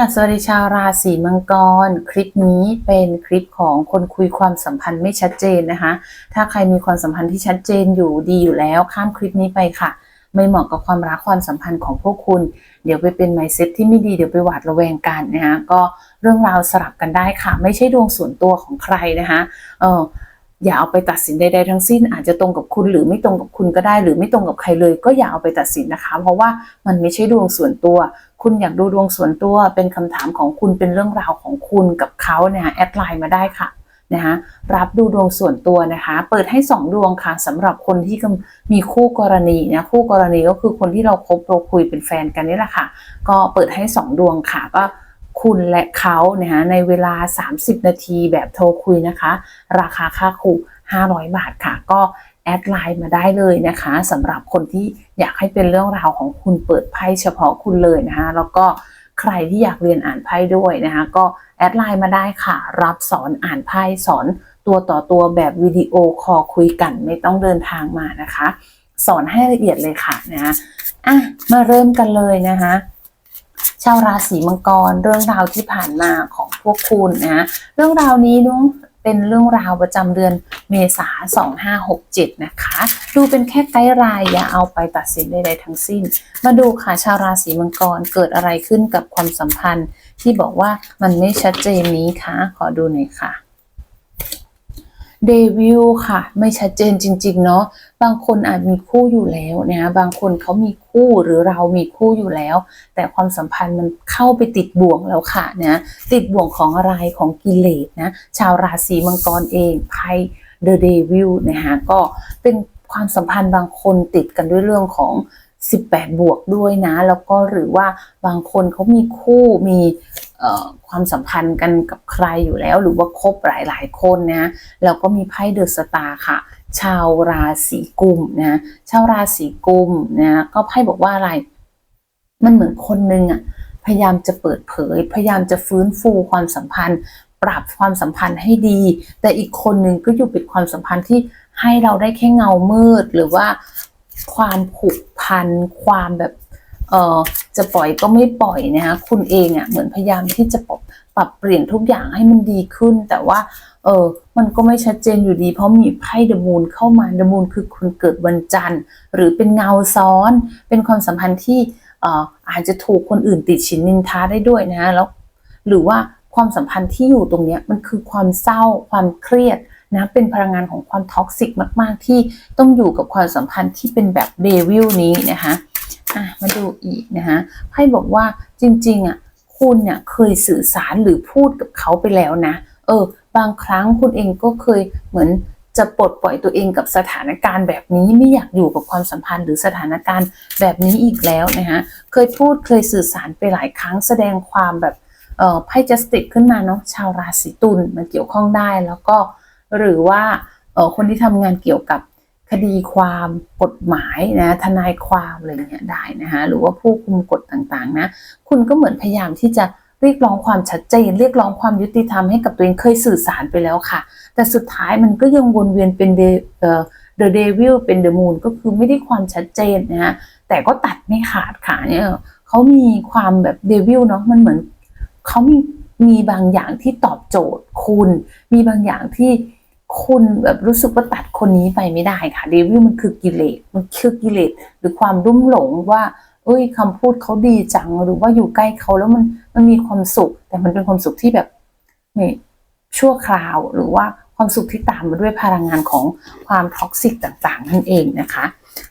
สวัสดีชาวราศีมังกร คลิปนี้เป็นคลิปของคนคุยความสัมพันธ์ไม่ชัดเจนนะคะ ถ้าใครมีความสัมพันธ์ที่ชัดเจนอยู่ดีอยู่แล้วข้ามคลิปนี้ไปค่ะ ไม่เหมาะกับความรักความสัมพันธ์ของพวกคุณ เดี๋ยวไปเป็นไมเซ็ตที่ไม่ดีเดี๋ยวไปหวาดระแวงกันนะคะก็เรื่องราวสลับกันได้ค่ะ ไม่ใช่ดวงส่วนตัวของใครนะคะเออ อย่าเอาไปตัดสินใดๆทั้งสิ้น อาจจะตรงกับคุณหรือไม่ตรงกับคุณก็ได้ หรือไม่ตรงกับใครเลย ก็อย่าเอาไปตัดสินนะคะ เพราะว่ามันไม่ใช่ดวงส่วนตัว คุณอยากดูดวงส่วนตัว เป็นคำถามของคุณเป็นเรื่องราวของคุณกับเขาเนี่ยแอดไลน์มาได้ค่ะนะคะรับดูดวงส่วนตัวนะคะ เปิดให้ 2 ดวงค่ะสำหรับคนที่กำมีคู่กรณีนะคู่กรณีก็คือคนที่เราคบเราคุยเป็นแฟนกันนี่แหละค่ะ ก็เปิดให้ 2 ดวงค่ะก็ คุณและเขานะคะในเวลา 30 นาทีแบบโทรคุยนะคะ ราคาค่าคู่500 บาทค่ะ ก็แอดไลน์มาได้เลยนะคะสำหรับคนที่อยากให้เป็นเรื่องราวของคุณเปิดไพ่เฉพาะคุณเลยนะคะ แล้วก็ใครที่อยากเรียนอ่านไพ่ด้วยนะคะ ก็แอดไลน์มาได้ค่ะ รับสอนอ่านไพ่สอนตัวต่อตัวแบบวิดีโอคอลคุยกันไม่ต้องเดินทางมานะคะ สอนให้ละเอียดเลยค่ะนะอะมาเริ่มกันเลยนะคะ ชาวราศีมังกรเรื่องราวที่ผ่านมาของพวกคุณนะเรื่องราวนี้นุ้งเป็นเรื่องราวประจำเดือนเมษา2567 นะคะ ดูเป็นแค่ไกด์ไลน์อย่าเอาไปตัดสินใดๆทั้งสิ้น มาดูค่ะชาวราศีมังกรเกิดอะไรขึ้นกับความสัมพันธ์ ที่บอกว่ามันไม่ชัดเจนนี้คะขอดูหน่อยค่ะ เดวิลค่ะ ไม่ชัดเจนจริง ๆ เนาะบางคนอาจมีคู่อยู่แล้วนะบางคนเขามีคู่หรือเรามีคู่อยู่แล้ว แต่ความสัมพันธ์มันเข้าไปติดบ่วงแล้วค่ะนะติดบ่วงของอะไรของกิเลสนะชาวราศีมังกรเองไพ่เดอะเดวิลนะคะก็เป็นความสัมพันธ์บางคนติดกันด้วยเรื่องของ 18 บวกด้วยนะ แล้วก็หรือว่าบางคนเขามีคู่มี ความสัมพันธ์กันกับใครอยู่แล้ว หรือว่าคบหลาย ๆ คนนะแล้วก็มีไพ่เดอะสตาร์ค่ะ ชาวราศีกุมนะชาวราศีกุมนะก็ไพ่บอกว่าอะไรมันเหมือนคนนึงอะพยายามจะเปิดเผย พยายามจะฟื้นฟูความสัมพันธ์ ปรับความสัมพันธ์ให้ดี แต่อีกคนนึงก็อยู่เป็นความสัมพันธ์ที่ให้เราได้แค่เงามืดหรือว่าความผูกพัน ความแบบ เออจะปล่อยก็ไม่ปล่อยนะคะคุณเองอะ่ะเหมือนพยายามที่จะปรับปรับเปลี่ยนทุกอย่างให้มันดีขึ้น แต่ว่าเออมันก็ไม่ชัดเจนอยู่ดี เพราะมีไพ่เดมูนเข้ามาเดมูนคือคนเกิดวันจันทร์ หรือเป็นเงาซ้อน เป็นความสัมพันธ์ที่เอ่ออาจจะถูกคนอื่นติดฉินนินทาได้ด้วยนะแล้วหรือว่าความสัมพันธ์ที่อยู่ตรงนี้มันคือความเศร้าความเครียดนะเป็นพลังงานของความท็อกซิกมาก ๆ ที่ต้องอยู่กับความสัมพันธ์ที่เป็นแบบเดวิลนี้นะคะ อะมาดูอีกนะคะไพ่บอกว่าจริงๆอะคุณเนี่ยเคยสื่อสารหรือพูดกับเขาไปแล้วนะ เออ บางครั้งคุณเองก็เคยเหมือนจะปลดปล่อยตัวเองกับสถานการณ์แบบนี้ไม่อยากอยู่กับความสัมพันธ์หรือสถานการณ์แบบนี้อีกแล้วนะคะเคยพูดเคยสื่อสารไปหลายครั้งแสดงความแบบเออไพ่จัสติกขึ้นมาเนาะชาวราศีตุลมันเกี่ยวข้องได้แล้วก็หรือว่าคนที่ทำงานเกี่ยวกับ คดีความกฎหมายนะทนายความอะไรเงี้ยได้นะคะหรือว่าผู้คุมกฎต่างๆนะคุณก็เหมือนพยายามที่จะเรียกร้องความชัดเจน เรียกร้องความยุติธรรมให้กับตัวเองเคยสื่อสารไปแล้วค่ะ แต่สุดท้ายมันก็ยังวนเวียนเป็นเดเอ่อ The Devil เป็น The Moon ก็คือไม่ได้ความชัดเจนนะฮะแต่ก็ตัดไม่ขาดค่ะเนี่ยเขามีความแบบเดวิลเนาะมันเหมือนเขามีมีบางอย่างที่ตอบโจทย์คุณ มีบางอย่างที่ คุณแบบรู้สึกว่าตัดคนนี้ไปไม่ได้ค่ะเดวิลมันคือกิเลสมันคือกิเลสหรือความรุ่มหลงว่าเอ้ยคำพูดเขาดีจังหรือว่าอยู่ใกล้เขาแล้วมันมันมีความสุข แต่มันเป็นความสุขที่แบบนี่ชั่วคราวหรือว่าความสุขที่ตามมาด้วยพลังงานของความท็อกซิกต่างๆ นั่นเองนะคะ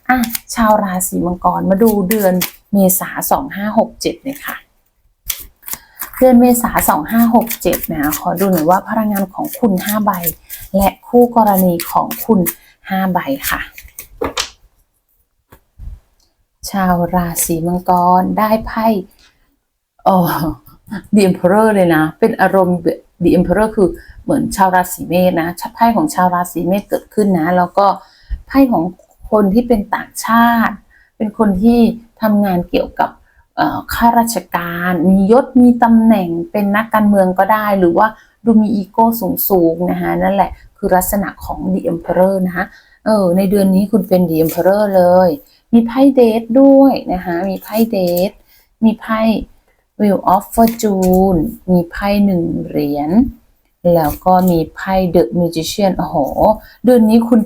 อะชาวราศีมังกรมาดูเดือนเมษาสองห้าหกเจ็ดเลยค่ะเดือนเมษา2567นะขอดูหน่อยว่าพลังงานของคุณ5ใบ และคู่กรณีของคุณ5ใบค่ะ ชาวราศีมังกรได้ไพ่เออ The Emperor เลยนะ เป็นอารมณ์ The Emperor คือเหมือนชาวราศีเมษนะไพ่ของชาวราศีเมษเกิดขึ้นนะ แล้วก็ไพ่ของคนที่เป็นต่างชาติ เป็นคนที่ทำงานเกี่ยวกับข้าราชการ มียศมีตำแหน่งเป็นนักการเมืองก็ได้ หรือว่า ดูมีอีโก้สูงๆนะคะนั่นแหละคือลักษณะของ The Emperor นะคะเออในเดือนนี้คุณเป็น The Emperor เลย มีไพ่เดทด้วยนะคะมีไพ่เดทมีไพ่ Wheel of Fortune มีไพ่หนึ่งเหรียญแล้วก็มีไพ่ The Magician โอ้โห เดือนนี้คุณ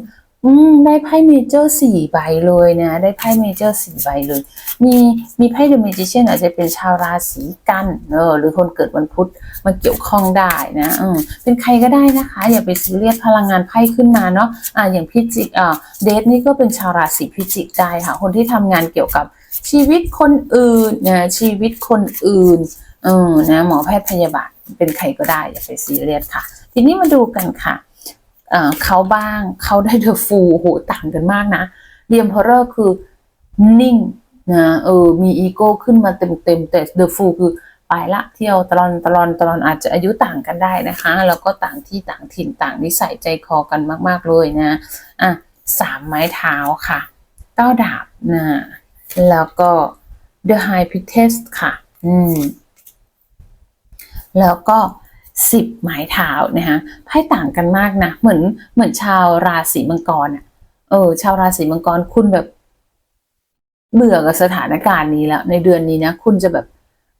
อืมได้ไพ่เมเจอร์สี่ใบเลยนะ ได้ไพ่เมเจอร์สี่ใบเลย มีมีไพ่ The Magician อาจจะเป็นชาวราศีกันเออหรือคนเกิดวันพุธมาเกี่ยวข้องได้นะเออเป็นใครก็ได้นะคะ อย่าไปซีเรียสพลังงานไพ่ขึ้นมาเนาะอ่าอย่างพิจิกอ่าเดทนี่ก็เป็นชาวราศีพิจิกได้ค่ะ คนที่ทำงานเกี่ยวกับชีวิตคนอื่นนะชีวิตคนอื่นเออนะหมอแพทย์พยาบาลเป็นใครก็ได้อย่าไปซีเรียสค่ะ ทีนี้มาดูกันค่ะ เขาบ้างเขาได้เดอะฟูโหต่างกันมากนะเดียมพอร์คือนิ่งนะเออมีอีโก้ขึ้นมาเต็มๆแต่เดอะฟูคือไปละเที่ยวตลอนตลอนตลอนอาจจะอายุต่างกันได้นะคะ แล้วก็ต่างที่ต่างถิ่นต่างนิสัยใจคอกันมาก ๆ เลยนะอะสามไม้เท้าค่ะเก้าดาบนะแล้วก็ The High Priestess ค่ะ อืม แล้วก็ สิบไม้เท้านะคะไพ่ต่างกันมากนะ เหมือนเหมือนชาวราศีมังกรอะเออ ชาวราศีมังกรคุณแบบ เบื่อกับสถานการณ์นี้แล้วในเดือนนี้นะ คุณจะแบบ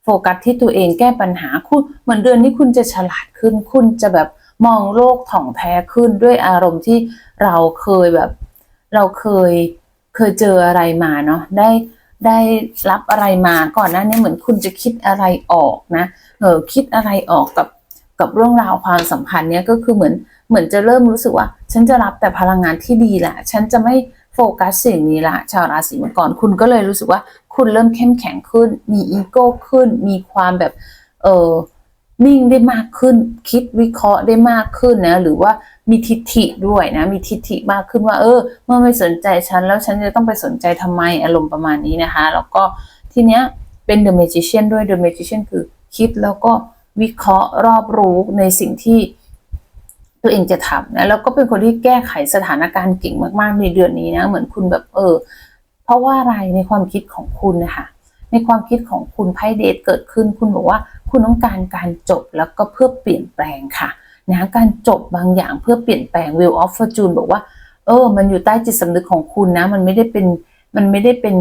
โฟกัสที่ตัวเองแก้ปัญหาคุณเหมือนเดือนนี้คุณจะฉลาดขึ้น คุณจะแบบมองโลกถ่องแท้ขึ้นด้วยอารมณ์ที่เราเคยแบบ เราเคยเคยเจออะไรมาเนาะได้ได้รับอะไรมาก่อนหน้านี้เหมือนคุณจะคิดอะไรออกนะเออคิดอะไรออกกับ กับเรื่องราวความสัมพันธ์เนี้ยก็คือเหมือนเหมือนจะเริ่มรู้สึกว่า ฉันจะรับแต่พลังงานที่ดีแหละ ฉันจะไม่โฟกัสสิ่งนี้ละชาวราศีมังกรคุณก็เลยรู้สึกว่าคุณเริ่มเข้มแข็งขึ้น มีอีโก้ขึ้น มีความแบบ เออนิ่งได้มากขึ้น คิดวิเคราะห์ได้มากขึ้นนะ หรือว่ามีทิฐิด้วยนะ มีทิฐิมากขึ้นว่า เออ เมื่อไม่สนใจฉันแล้วฉันจะต้องไปสนใจทำไมอารมณ์ประมาณนี้นะคะ แล้วก็ทีเนี้ยเป็น The Magician ด้วย The Magician คือคิดแล้วก็ วิเคราะห์รอบรู้ในสิ่งที่ตัวเองจะทำนะแล้วก็เป็นคนที่แก้ไขสถานการณ์เก่งมาก ๆ ในเดือนนี้นะเหมือนคุณแบบเออ เพราะว่าอะไรในความคิดของคุณนะคะในความคิดของคุณไพ่เดทเกิดขึ้น คุณบอกว่าคุณต้องการการจบแล้วก็เพื่อเปลี่ยนแปลงค่ะนะการจบบางอย่างเพื่อเปลี่ยนแปลง Wheel of Fortune บอกว่า เออ มันอยู่ใต้จิตสำนึกของคุณนะ มันไม่ได้เป็นมันไม่ได้เป็น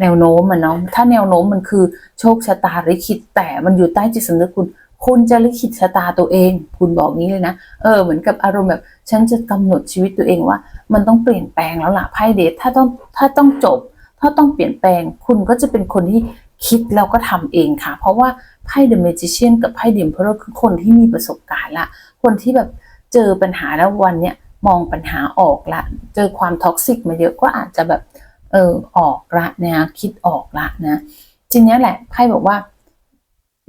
แนวโน้มมันเนาะถ้าแนวโน้มมันคือโชคชะตาลิขิตแต่มันอยู่ใต้จิตสำนึกคุณ คุณจะลิขิตชะตาตัวเอง คุณบอกงี้เลยนะ เออ เหมือนกับอารมณ์แบบ ฉันจะกำหนดชีวิตตัวเองว่า มันต้องเปลี่ยนแปลงแล้วล่ะไพ่เดทถ้าต้องถ้าต้องจบ ถ้าต้องเปลี่ยนแปลง คุณก็จะเป็นคนที่คิดแล้วก็ทำเองค่ะ เพราะว่าไพ่เดอะเมจิเชียนกับไพ่เดมเพลคือคนที่มีประสบการณ์ละ คนที่แบบเจอปัญหาแล้ววันเนี้ยมองปัญหาออกละ เจอความท็อกซิกมาเยอะก็อาจจะแบบเออออกละนะคิดออกละนะทีเนี้ยแหละไพ่บอกว่า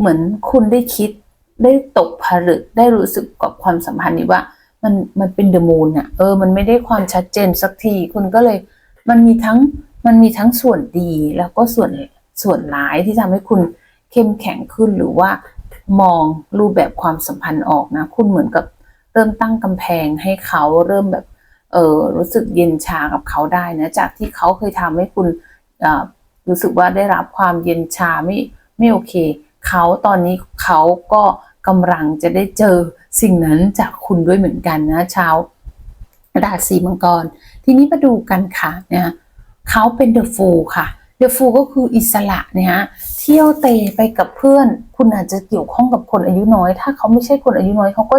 เหมือนคุณได้คิดได้ตกผลึกได้รู้สึกกับความสัมพันธ์นี้ว่า มันมันเป็นเดอะมูนอะเออ มันไม่ได้ความชัดเจนสักที คุณก็เลย มันมีทั้งมันมีทั้งส่วนดีแล้วก็ส่วนส่วนร้ายที่ทำให้คุณเข้มแข็งขึ้นหรือว่ามองรูปแบบความสัมพันธ์ออกนะ คุณเหมือนกับเริ่มตั้งกำแพงให้เขาเริ่มแบบเออรู้สึกเย็นชากับเขาได้นะจากที่เขาเคยทำให้คุณเอ่รู้สึกว่าได้รับความเย็นชาไม่ไม่โอเค เขาตอนนี้เขาก็กำลังจะได้เจอสิ่งนั้นจากคุณด้วยเหมือนกันนะชาวราศีมังกร ทีนี้มาดูกันค่ะนะเขาเป็นเดอะฟูลค่ะเดอะฟูลก็คืออิสระนะฮะเที่ยวเตะไปกับเพื่อน คุณอาจจะเกี่ยวข้องกับคนอายุน้อย ถ้าเขาไม่ใช่คนอายุน้อยเขาก็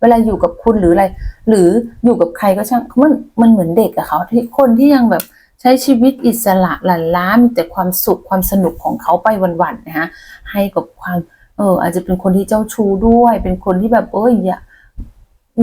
เวลาอยู่กับคุณหรืออะไร หรืออยู่กับใครก็ช่างมันมันเหมือนเด็กอะเขาที่คนที่ยังแบบ ช้ชีวิตอิสระหลั่นล้ามีแต่ความสุขความสนุกของเขาไปวันๆนะฮะให้กับความเอออาจจะเป็นคนที่เจ้าชู้ด้วย เป็นคนที่แบบเอออย่า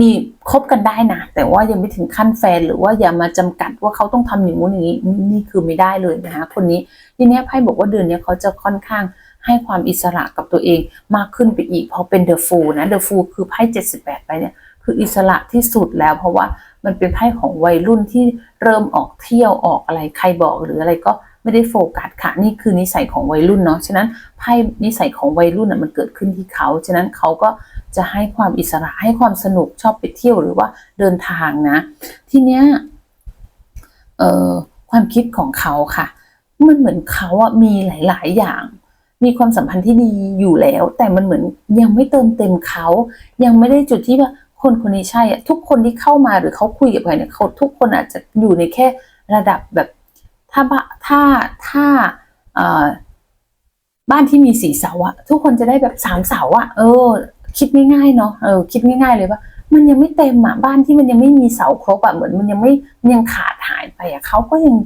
มีคบกันได้นะแต่ว่ายังไม่ถึงขั้นแฟนหรือว่าอย่ามาจำกัดว่าเขาต้องทำอย่างนู้นอย่างนี้นี่คือไม่ได้เลยนะคะคนนี้ทีเนี้ยไพ่บอกว่าเดือนเนี้ยเขาจะค่อนข้างให้ความอิสระกับตัวเองมากขึ้นไปอีกเพราะเป็นเดอะฟูลนะเดอะฟูลคือไพ่เจ็ดสิบแปดไปเนี่ยคืออิสระที่สุดแล้วเพราะว่า มันเป็นไพ่ของวัยรุ่นที่เริ่มออกเที่ยวออกอะไรใครบอกหรืออะไรก็ไม่ได้โฟกัสค่ะ นี่คือนิสัยของวัยรุ่นเนาะฉะนั้นไพ่นิสัยของวัยรุ่นอะมันเกิดขึ้นที่เขา ฉะนั้นเขาก็จะให้ความอิสระให้ความสนุกชอบไปเที่ยวหรือว่าเดินทางนะ ทีเนี้ยเอ่อความคิดของเขาค่ะ มันเหมือนเขาอะมีหลาย ๆ อย่าง มีความสัมพันธ์ที่ดีอยู่แล้ว แต่มันเหมือนยังไม่เติมเต็มเขา ยังไม่ได้จุดที่ว่า คนคนนี้ใช่อะทุกคนที่เข้ามาหรือเขาคุยกับใครเนี่ยเขาทุกคนอาจจะอยู่ในแค่ระดับแบบถ้าบะถ้าถ้าเอ่อบ้านที่มีสี่เสาอะทุกคนจะได้แบบสามเสาอะเออ คิดง่ายๆเนาะเออคิดง่ายๆเลยว่ามันยังไม่เต็มอะบ้านที่มันยังไม่มีเสาครบอะเหมือนมันยังไม่ยังขาดหายไปอะเขาก็ยัง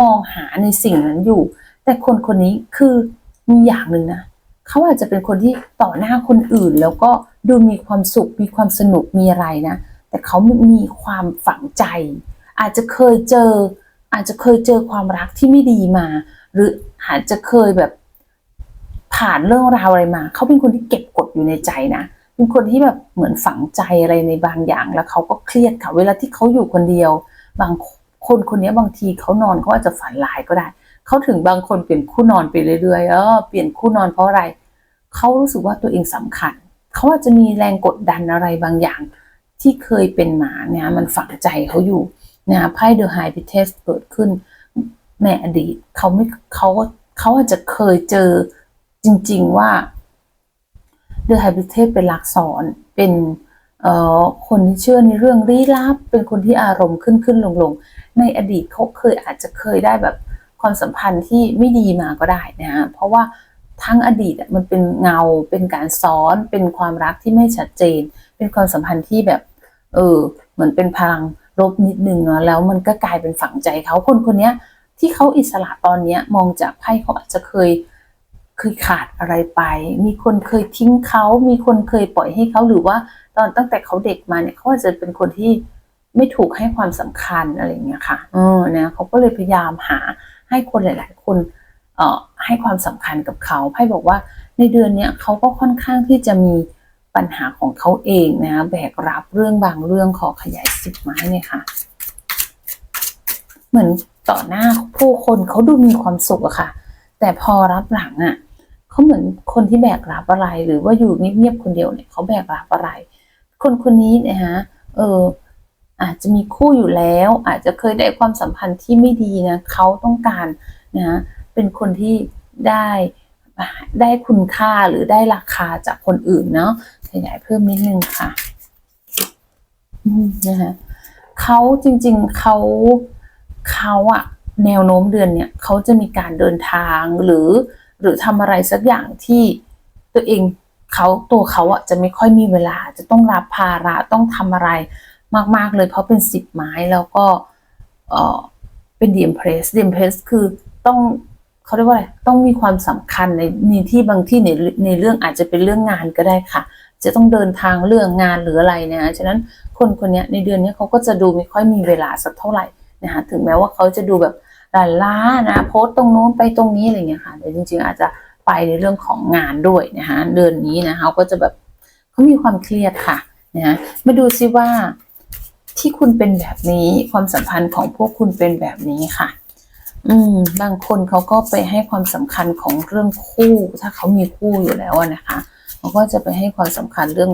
มองหาในสิ่งนั้นอยู่ แต่คนคนนี้คือมีอย่างหนึ่งนะ เขาอาจจะเป็นคนที่ต่อหน้าคนอื่น แล้วก็ดูมีความสุข มีความสนุกมีอะไรนะ แต่เขามีความฝังใจ อาจจะเคยเจอ อาจจะเคยเจอความรักที่ไม่ดีมา หรืออาจจะเคยแบบผ่านเรื่องราวอะไรมา เขาเป็นคนที่เก็บกดอยู่ในใจนะเป็นคนที่แบบเหมือนฝังใจอะไรในบางอย่าง แล้วเขาก็เครียดค่ะ เวลาที่เขาอยู่คนเดียว บางคนคนนี้บางทีเขานอนเขาอาจจะฝันร้ายก็ได้ เขาถึงบางคนเปลี่ยนคู่นอนไปเรื่อยๆเออเปลี่ยนคู่นอนเพราะอะไรเขารู้สึกว่าตัวเองสำคัญเขาอาจจะมีแรงกดดันอะไรบางอย่าง ที่เคยเป็นหมาเนี่ยมันฝังใจเขาอยู่นะไพ่เดอะไฮพิเทสเกิดขึ้นในอดีตเขาไม่เขาเขาอาจจะเคยเจอจริง ๆว่าเดอะไฮพิเทสเป็นลักษรเป็นเอ่อคนที่เชื่อในเรื่องลี้ลับ เป็นคนที่อารมณ์ขึ้นขึ้นลงลงในอดีตเขาเคยอาจจะเคยได้แบบ ความสัมพันธ์ที่ไม่ดีมาก็ได้นะฮะเพราะว่าทั้งอดีตมันเป็นเงา เป็นการซ้อน เป็นความรักที่ไม่ชัดเจน เป็นความสัมพันธ์ที่แบบ เออ เหมือนเป็นพลังลบนิดนึงเนาะ แล้วมันก็กลายเป็นฝังใจเขาคนคนเนี้ยที่เขาอิสระตอนเนี้ยมองจากไพ่เขาอาจจะเคยเคยขาดอะไรไป มีคนเคยทิ้งเขา มีคนเคยปล่อยให้เขาหรือว่าตอนตั้งแต่เขาเด็กมาเนี่ยเขาอาจจะเป็นคนที่ไม่ถูกให้ความสำคัญอะไรอย่างเงี้ยค่ะเออนะเขาก็เลยพยายามหา ให้คนหลาย ๆ คนเอ่อให้ความสำคัญกับเขาไพ่บอกว่าในเดือนนี้เขาก็ค่อนข้างที่จะมีปัญหาของเขาเองนะแบกรับเรื่องบางเรื่องขอขยายสิบไม้เนี่ยค่ะ เหมือนต่อหน้าผู้คนเขาดูมีความสุขอะค่ะ แต่พอรับหลังอะเขาเหมือนคนที่แบกรับอะไร หรือว่าอยู่เงียบๆคนเดียวเนี่ยเขาแบกรับอะไร คนคนนี้นะฮะเออ อาจจะมีคู่อยู่แล้ว อาจจะเคยได้ความสัมพันธ์ที่ไม่ดีนะเขาต้องการนะเป็นคนที่ได้ได้คุณค่าหรือได้ราคาจากคนอื่นเนาะขยายเพิ่มนิดนึงค่ะนะคะเขาจริงๆเขาเขาอะแนวโน้มเดือนเนี่ยเขาจะมีการเดินทางหรือหรือทำอะไรสักอย่างที่ตัวเองเขาตัวเขาอะจะไม่ค่อยมีเวลาจะต้องรับภาระต้องทำอะไร มาก ๆ เลยเพราะเป็นสิบไม้แล้วก็เออเป็นดีมเพรสดีมเพรสคือต้องเขาเรียกว่าอะไรต้องมีความสำคัญในในที่บางที่ในในเรื่องอาจจะเป็นเรื่องงานก็ได้ค่ะ จะต้องเดินทางเรื่องงานหรืออะไรนะฉะนั้นคนคนนี้ในเดือนนี้เขาก็จะดูไม่ค่อยมีเวลาสักเท่าไหร่นะคะถึงแม้ว่าเขาจะดูแบบลาล้านะโพสต์ตรงโน้นไปตรงนี้อะไรเงี้ยค่ะแต่จริง ๆ อาจจะไปในเรื่องของงานด้วยนะคะเดือนนี้นะเขาก็จะแบบเขามีความเครียดค่ะนะมาดูซิว่า ที่คุณเป็นแบบนี้ความสัมพันธ์ของพวกคุณเป็นแบบนี้ค่ะ อืม บางคนเขาก็ไปให้ความสำคัญของเรื่องคู่ ถ้าเขามีคู่อยู่แล้วนะคะเขาก็จะไปให้ความสำคัญเรื่อง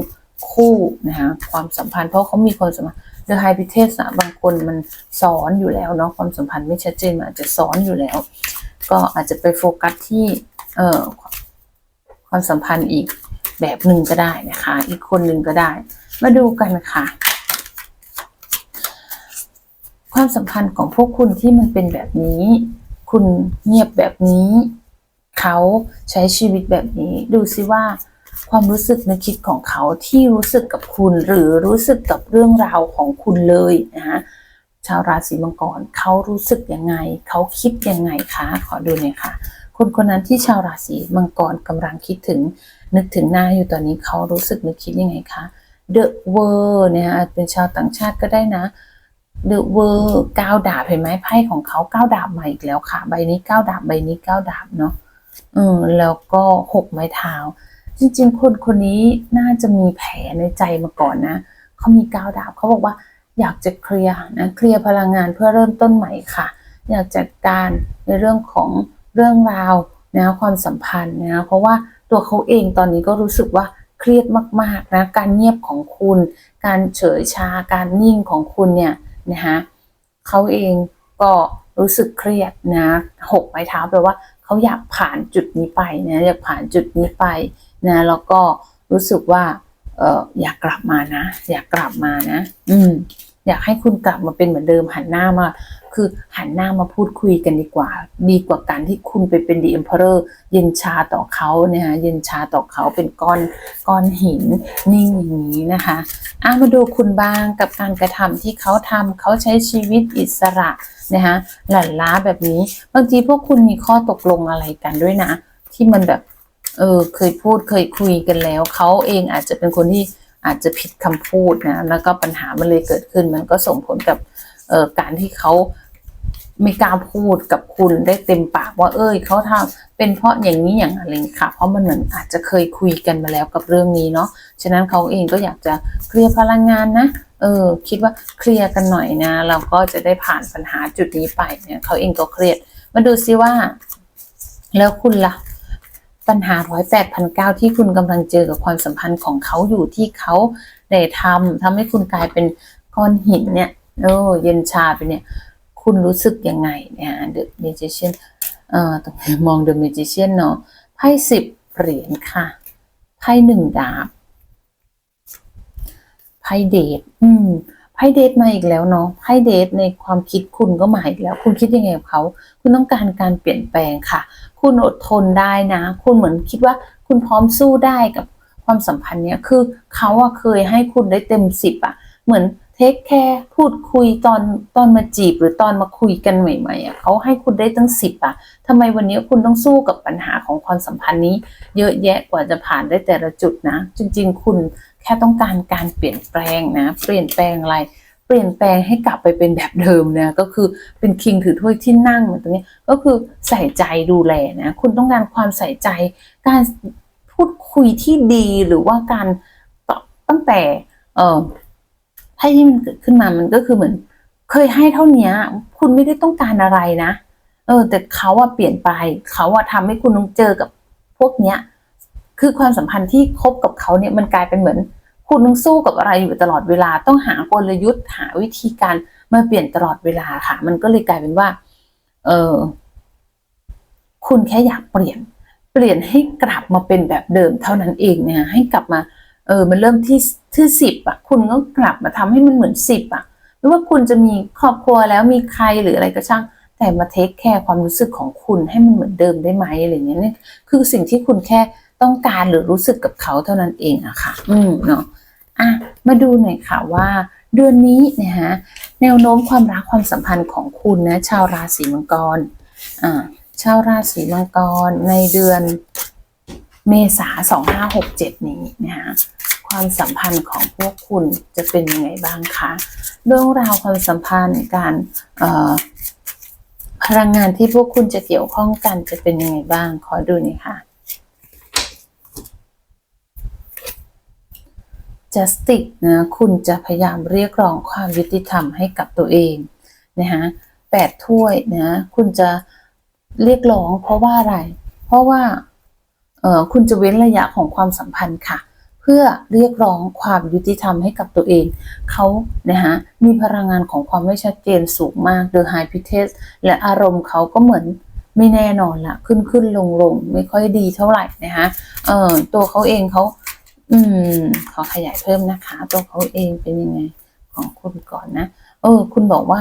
คู่นะคะความสัมพันธ์เพราะเขามีความสัมพันธ์เรื่องไฮพิเทสอะบางคนมันซ้อนอยู่แล้วเนาะความสัมพันธ์ไม่ชัดเจนมันอาจจะซ้อนอยู่แล้ว ก็อาจจะไปโฟกัสที่เอ่อความสัมพันธ์อีกแบบหนึ่งก็ได้นะคะ อีกคนหนึ่งก็ได้ มาดูกันค่ะ ความสัมพันธ์ของพวกคุณที่มันเป็นแบบนี้ คุณเงียบแบบนี้ เขาใช้ชีวิตแบบนี้ ดูซิว่า ความรู้สึกนึกคิดของเขาที่รู้สึกกับคุณหรือรู้สึกกับเรื่องราวของคุณเลยนะคะชาวราศีมังกรเขารู้สึกยังไง เขาคิดยังไงคะ ขอดูหน่อยค่ะ คนคนนั้นที่ชาวราศีมังกรกำลังคิดถึง นึกถึงหน้าอยู่ตอนนี้เขารู้สึกนึกคิดยังไงคะ The World เนี่ยเป็นชาวต่างชาติก็ได้นะ เดอะเวอร์ก้าวดาบเห็นไหมไพ่ของเขาก้าวดาบมาอีกแล้วค่ะ ใบนี้ก้าวดาบใบนี้ก้าวดาบเนาะเออแล้วก็หกไม้เท้า จริง ๆ คนคนนี้น่าจะมีแผลในใจมาก่อนนะเขามีก้าวดาบเขาบอกว่า อยากจะเคลียร์นะเคลียร์พลังงานเพื่อเริ่มต้นใหม่ค่ะ อยากจัดการในเรื่องของเรื่องราวนะความสัมพันธ์นะเพราะว่าตัวเขาเองตอนนี้ก็รู้สึกว่าเครียดมากๆนะการเงียบของคุณ การเฉยชาการนิ่งของคุณเนี่ย นะคะเขาเองก็รู้สึกเครียดนะหกไม้เท้าแปลว่าเขาอยากผ่านจุดนี้ไปนะอยากผ่านจุดนี้ไปนะแล้วก็รู้สึกว่าเอออยากกลับมานะ อยากกลับมานะ อืมอยากให้คุณกลับมาเป็นเหมือนเดิมหันหน้ามา คือหันหน้ามาพูดคุยกันดีกว่า ดีกว่าการที่คุณไปเป็นดีเอ็มเพอร์เย็นชาต่อเขาเนี่ยฮะเย็นชาต่อเขาเป็นก้อนก้อนหินนิ่งอย่างนี้นะคะอะมาดูคุณบ้างกับการกระทำที่เขาทำเขาใช้ชีวิตอิสระนะคะหลั่นล้าแบบนี้บางทีพวกคุณมีข้อตกลงอะไรกันด้วยนะ ที่มันแบบเออเคยพูดเคยคุยกันแล้ว เขาเองอาจจะเป็นคนที่อาจจะผิดคำพูดนะแล้วก็ปัญหามันเลยเกิดขึ้นมันก็ส่งผลกับเอ่อการที่เขา ไม่กล้าพูดกับคุณได้เต็มปากว่าเอ้ยเขาทำเป็นเพราะอย่างนี้อย่างอะไรค่ะ เพราะมันเหมือนอาจจะเคยคุยกันมาแล้วกับเรื่องนี้เนาะฉะนั้นเขาเองก็อยากจะเคลียร์พลังงานนะเออคิดว่าเคลียร์กันหน่อยนะ เราก็จะได้ผ่านปัญหาจุดนี้ไปเนี่ยเขาเองก็เครียด มาดูซิว่า แล้วคุณล่ะ ปัญหาร้อยแปดพันเก้าที่คุณกำลังเจอกับความสัมพันธ์ของเขาอยู่ที่เขาได้ทำทำให้คุณกลายเป็นก้อนหินเนี่ยโอ้เย็นชาไปเนี่ย คุณรู้สึกยังไงเนี่ย The Magician เอ่อตรงนี้มอง The Magician เนาะไพ่สิบเหรียญค่ะ ไพ่หนึ่งดาบ ไพ่เดทอืมไพ่เดทมาอีกแล้วเนาะไพ่เดทในความคิดคุณก็มาอีกแล้ว คุณคิดยังไงกับเขา คุณต้องการการเปลี่ยนแปลงค่ะ คุณอดทนได้นะ คุณเหมือนคิดว่าคุณพร้อมสู้ได้กับความสัมพันธ์เนี้ยคือเขาอะเคยให้คุณได้เต็มสิบอะเหมือน ทคแคร์พูดคุยตอนตอนมาจีบหรือตอนมาคุยกันใหม่ๆอะเขาให้คุณได้ตั้งสิบอะทำไมวันนี้คุณต้องสู้กับปัญหาของความสัมพันธ์นี้ เยอะแยะกว่าจะผ่านได้แต่ละจุดนะ จริง ๆ คุณแค่ต้องการการเปลี่ยนแปลงนะ เปลี่ยนแปลงอะไร เปลี่ยนแปลงให้กลับไปเป็นแบบเดิมนะก็คือเป็นคิงถือถ้วยที่นั่งเหมือนตรงนี้ก็คือใส่ใจดูแลนะ คุณต้องการความใส่ใจ การพูดคุยที่ดีหรือว่าการตั้งแต่เออ ไพ่ที่มันเกิดขึ้นมามันก็คือเหมือน เคยให้เท่านี้คุณไม่ได้ต้องการอะไรนะ เออ แต่เขาอะเปลี่ยนไป เขาอะทำให้คุณต้องเจอกับพวกเนี้ย คือความสัมพันธ์ที่คบกับเขาเนี่ยมันกลายเป็นเหมือน คุณต้องสู้กับอะไรอยู่ตลอดเวลา ต้องหากลยุทธ์หาวิธีการมาเปลี่ยนตลอดเวลาค่ะ มันก็เลยกลายเป็นว่า เออคุณแค่อยากเปลี่ยน เปลี่ยนให้กลับมาเป็นแบบเดิมเท่านั้นเองเนี่ยให้กลับมา เออมันเริ่มที่ที่สิบอะ คุณก็กลับมาทำให้มันเหมือนสิบอะไม่ว่าคุณจะมีครอบครัวแล้วมีใครหรืออะไรก็ช่าง แต่มาเทคแคร์ความรู้สึกของคุณให้มันเหมือนเดิมได้ไหมอะไรเงี้ยนี่คือสิ่งที่คุณแค่ต้องการหรือรู้สึกกับเขาเท่านั้นเองอะค่ะ อืมเนาะอะมาดูหน่อยค่ะว่า เดือนนี้นะฮะแนวโน้มความรักความสัมพันธ์ของคุณนะชาวราศีมังกรอ่าชาวราศีมังกรในเดือนเมษาสองห้าหกเจ็ดนี้นะฮะ ความสัมพันธ์ของพวกคุณจะเป็นยังไงบ้างคะเรื่องราวความสัมพันธ์การพลังงานที่พวกคุณจะเกี่ยวข้องกันจะเป็นยังไงบ้าง ขอดูหน่อยค่ะ justice นะคุณจะพยายามเรียกร้องความยุติธรรมให้กับตัวเองนะฮะแปดถ้วยนะคุณจะเรียกร้องเพราะว่าอะไร เพราะว่าเออคุณจะเว้นระยะของความสัมพันธ์ค่ะ พื่อเรียกร้องความยุติธรรมให้กับตัวเอง เขานะฮะมีพลังงานของความไม่ชัดเจนสูงมาก The High p i t e s และอารมณ์เขาก็เหมือนไม่แน่นอนละขึ้นขึ้นลงลงไม่ค่อยดีเท่าไหร่นะคะเออตัวเขาเองเขาอืมขอขยายเพิ่มนะคะ ตัวเขาเองเป็นยังไงของคุณก่อนนะ เออ คุณบอกว่า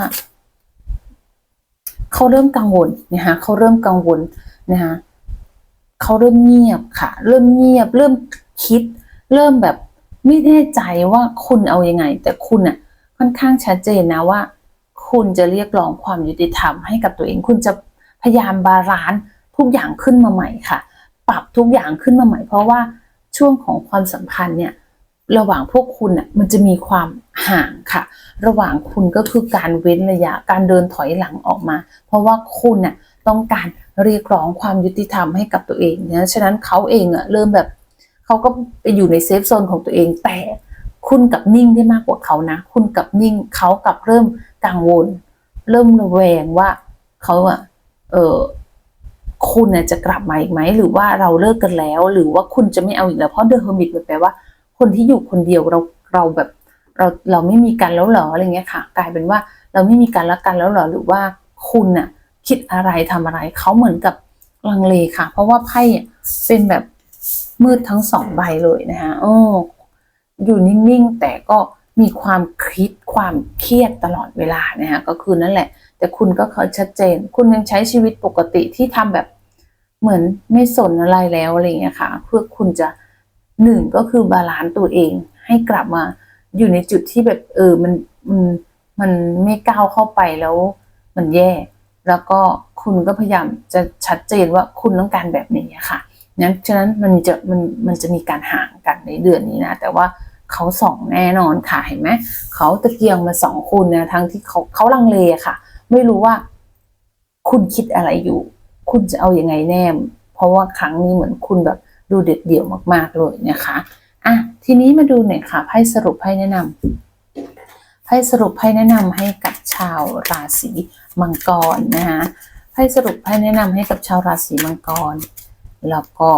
เขาเริ่มกังวลนะคะเขาเริ่มกังวลนะคะเขาเริ่มเงียบค่ะ เริ่มเงียบ เริ่มคิด เริ่มแบบไม่แน่ใจว่าคุณเอายังไง แต่คุณอะค่อนข้างชัดเจนนะว่า คุณจะเรียกร้องความยุติธรรมให้กับตัวเอง คุณจะพยายามบาลานซ์ทุกอย่างขึ้นมาใหม่ค่ะ ปรับทุกอย่างขึ้นมาใหม่ เพราะว่าช่วงของความสัมพันธ์เนี่ยระหว่างพวกคุณน่ะมันจะมีความห่างค่ะ ระหว่างคุณก็คือการเว้นระยะการเดินถอยหลังออกมา เพราะว่าคุณน่ะต้องการเรียกร้องความยุติธรรมให้กับตัวเองนะฉะนั้นเขาเองอะเริ่มแบบ เขาก็ไปอยู่ในเซฟโซนของตัวเอง แต่คุณกับนิ่งได้มากกว่าเขานะ คุณกับนิ่งเขากับเริ่มกังวล เริ่มระแวงว่าเขาอะเออคุณน่ะจะกลับมาอีกไหม หรือว่าเราเลิกกันแล้ว หรือว่าคุณจะไม่เอาอีกแล้ว เพราะเดอะเฮอร์มิตมันแปลว่า คนที่อยู่คนเดียวเราเราแบบเราเราไม่มีกันแล้วเหรออะไรเงี้ยค่ะ กลายเป็นว่าเราไม่มีกันแล้วกันแล้วเหรอหรือว่าคุณน่ะคิดอะไรทำอะไรเขาเหมือนกับลังเลค่ะ เพราะว่าไพ่เป็นแบบ มืดทั้งสองใบเลยนะคะโอ้อยู่นิ่งๆ แต่ก็มีความคิดความเครียดตลอดเวลานะคะก็คือนั่นแหละ แต่คุณก็เขาชัดเจน คุณยังใช้ชีวิตปกติที่ทำแบบเหมือนไม่สนอะไรแล้วอะไรเงี้ยค่ะ เพื่อคุณจะหนึ่งก็คือบาลานซ์ตัวเอง ให้กลับมาอยู่ในจุดที่แบบเออมันมันมันไม่ก้าวเข้าไปแล้ว มันแย่ แล้วก็คุณก็พยายามจะชัดเจนว่าคุณต้องการแบบนี้ค่ะ นั้นฉะนั้นมันจะมันมันจะมีการห่างกันในเดือนนี้นะ แต่ว่าเขาสองแน่นอนค่ะเห็นไหมเขาตะเกียงมาสองคุณนะทั้งที่เขาเขาลังเลค่ะ ไม่รู้ว่า คุณคิดอะไรอยู่ คุณจะเอาอยัางไงแน่ เพราะว่าครั้งนี้เหมือนคุณแบบดูเด็ดเดี่ยวมาก ๆเลยนะคะอะทีนี้มาดูหน่อยค่ะไพ่สรุปไพ่แนะนำไพ่สรุปไพ่แนะนำให้กับชาวราศีมังกรนะคะไพ่สรุปไพ่แนะนำให้กับชาวราศีมังกร แล้วก็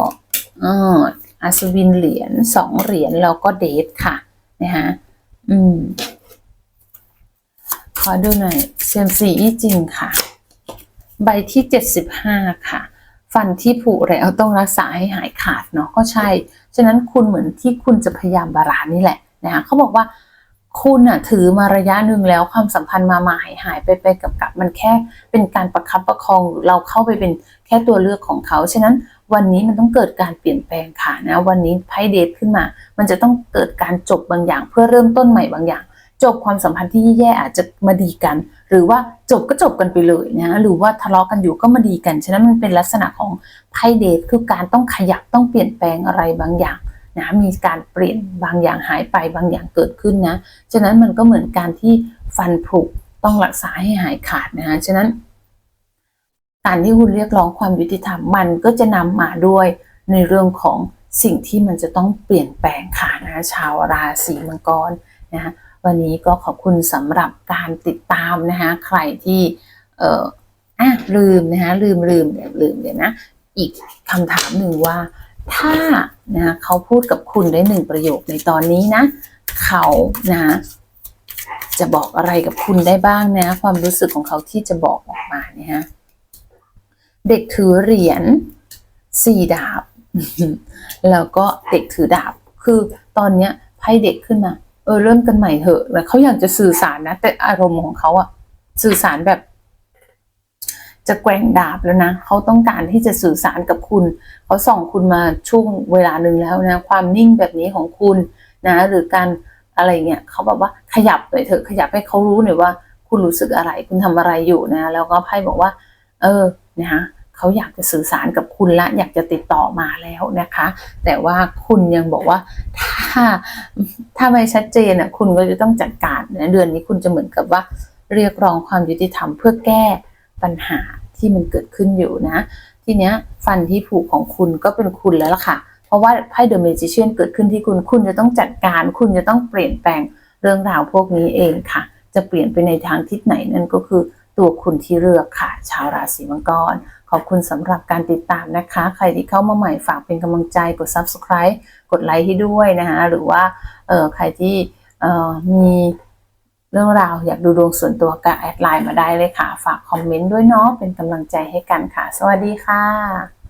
เอออัศวินเหรียญสองเหรียญแล้วก็เดทค่ะนะคะอืม ขอดูหน่อยเซียมซีอี้จริงค่ะ ใบที่เจ็ดสิบห้าค่ะ ฟันที่ผุแล้วต้องรักษาให้หายขาดเนาะก็ใช่ ฉะนั้นคุณเหมือนที่คุณจะพยายามบาลานนี่แหละนะคะเขาบอกว่าคุณอะถือมาระยะหนึ่งแล้วความสัมพันธ์มามาหายหายไปไปกับกับมันแค่เป็นการประคับประคองหรือเราเข้าไปเป็นแค่ตัวเลือกของเขา ฉะนั้น วันนี้มันต้องเกิดการเปลี่ยนแปลงค่ะนะ วันนี้ไพ่เดทขึ้นมา มันจะต้องเกิดการจบบางอย่าง เพื่อเริ่มต้นใหม่บางอย่าง จบความสัมพันธ์ที่แย่อาจจะมาดีกัน หรือว่าจบก็จบกันไปเลยนะหรือว่าทะเลาะกันอยู่ก็มาดีกัน ฉะนั้นมันเป็นลักษณะของไพ่เดทคือการต้องขยับต้องเปลี่ยนแปลงอะไรบางอย่างนะมีการเปลี่ยนบางอย่างหายไปบางอย่างเกิดขึ้นนะ ฉะนั้นมันก็เหมือนการที่ฟันผุต้องรักษาให้หายขาดนะฉะนั้น การที่คุณเรียกร้องความยุติธรรมมันก็จะนำมาด้วยในเรื่องของสิ่งที่มันจะต้องเปลี่ยนแปลงค่ะนะชาวราศีมังกรนะวันนี้ก็ขอบคุณสำหรับการติดตามนะคะใครที่เอ่ออะลืมนะคะลืมลืมเดี๋ยวลืมเดี๋ยวนะ อีกคำถามหนึ่งว่า ถ้านะเขาพูดกับคุณได้หนึ่งประโยคในตอนนี้นะ เขานะจะบอกอะไรกับคุณได้บ้างนะ ความรู้สึกของเขาที่จะบอกออกมาเนี่ยฮะ เด็กถือเหรียญสี่ดาบ แล้วก็เด็กถือดาบ คือตอนเนี้ยไพ่เด็กขึ้นมาเออเริ่มกันใหม่เถอะแล้วเขาอยากจะสื่อสารนะ แต่อารมณ์ของเขาอะสื่อสารแบบ จะแกว่งดาบแล้วนะเขาต้องการที่จะสื่อสารกับคุณเขาส่องคุณมาช่วงเวลาหนึ่งแล้วนะ ความนิ่งแบบนี้ของคุณนะ หรือการอะไรเงี้ยเขาแบบว่าขยับหน่อยเถอะขยับให้เขารู้หน่อยว่า คุณรู้สึกอะไร คุณทำอะไรอยู่นะ แล้วก็ไพ่บอกว่า เออ นะคะเขาอยากจะสื่อสารกับคุณละ อยากจะติดต่อมาแล้วนะคะ แต่ว่าคุณยังบอกว่าถ้าถ้าไม่ชัดเจนอะคุณก็จะต้องจัดการนะเดือนนี้คุณจะเหมือนกับว่า เรียกร้องความยุติธรรมเพื่อแก้ปัญหาที่มันเกิดขึ้นอยู่นะ ทีเนี้ยฟันที่ผูกของคุณก็เป็นคุณแล้วล่ะค่ะ เพราะว่าไพ่เดอะเมจิเชียนเกิดขึ้นที่คุณคุณจะต้องจัดการ คุณจะต้องเปลี่ยนแปลงเรื่องราวพวกนี้เองค่ะ จะเปลี่ยนไปในทางทิศไหนนั่นก็คือ ตัวคุณที่เลือกค่ะ ชาวราศีมังกร ขอบคุณสำหรับการติดตามนะคะ ใครที่เข้ามาใหม่ฝากเป็นกำลังใจกด subscribe กดไลค์ให้ด้วยนะคะหรือว่าเออใครที่เออมีเรื่องราวอยากดูดวงส่วนตัวก็แอดไลน์มาได้เลยค่ะ ฝากคอมเมนต์ด้วยเนาะเป็นกำลังใจให้กันค่ะ สวัสดีค่ะ